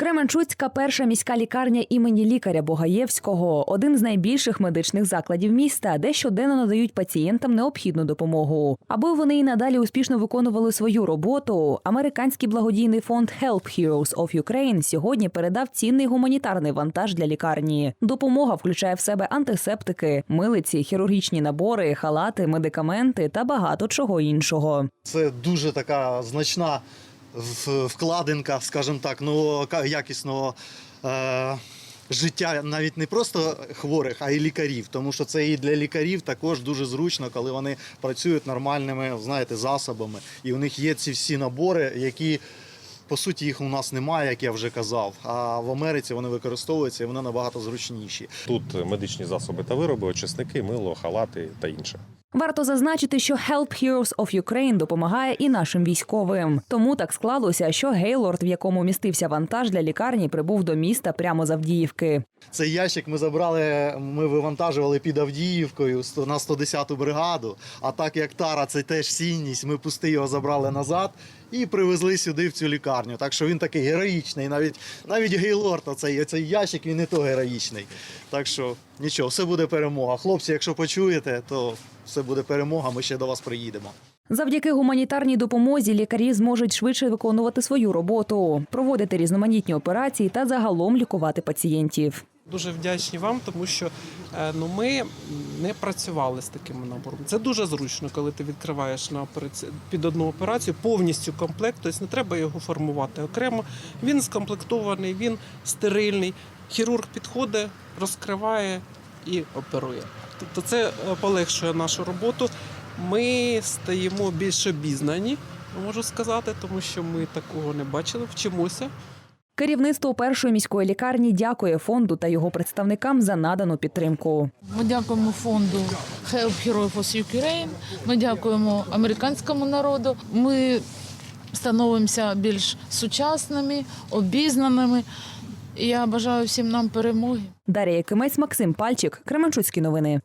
Кременчуцька перша міська лікарня імені лікаря Богаєвського один з найбільших медичних закладів міста, де щоденно надають пацієнтам необхідну допомогу. Аби вони і надалі успішно виконували свою роботу. Американський благодійний фонд Help Heroes of Ukraine сьогодні передав цінний гуманітарний вантаж для лікарні. Допомога включає в себе антисептики, милиці, хірургічні набори, халати, медикаменти та багато чого іншого. Це дуже така значна вкладинка, скажімо так, нового якісного е, життя навіть не просто хворих, а й лікарів. Тому що це і для лікарів також дуже зручно, коли вони працюють нормальними, знаєте, засобами. І у них є ці всі набори, які. По суті, їх у нас немає, як я вже казав. А в Америці вони використовуються і вони набагато зручніші. Тут медичні засоби та вироби, очисники, мило, халати та інше. Варто зазначити, що Help Heroes of Ukraine допомагає і нашим військовим. Тому так склалося, що Гейлорд, в якому містився вантаж для лікарні, прибув до міста прямо з Авдіївки. Цей ящик ми забрали, ми вивантажували під Авдіївкою на 110-ту бригаду. А так як Тара це теж цінність, ми пусти його забрали назад і привезли сюди в цю лікарню. Так що він такий героїчний. Навіть навіть Гейлорд, оцей, оцей ящик, він не то героїчний. Так що нічого, все буде перемога. Хлопці, якщо почуєте, то все буде перемога. Ми ще до вас приїдемо. Завдяки гуманітарній допомозі лікарі зможуть швидше виконувати свою роботу, проводити різноманітні операції та загалом лікувати пацієнтів. Дуже вдячні вам, тому що е, ну, ми не працювали з таким набором. Це дуже зручно, коли ти відкриваєш на операці... під одну операцію повністю комплект, тобто не треба його формувати окремо. Він скомплектований, він стерильний. Хірург підходить, розкриває і оперує. Тобто це е, полегшує нашу роботу. Ми стаємо більш обізнані, можу сказати, тому що ми такого не бачили, вчимося. Керівництво першої міської лікарні дякує фонду та його представникам за надану підтримку. Ми дякуємо фонду Help Heroes of Ukraine. Ми дякуємо американському народу. Ми становимося більш сучасними, обізнаними. Я бажаю всім нам перемоги. Дар'я Якимець, Максим Пальчик, Кременчуцькі новини.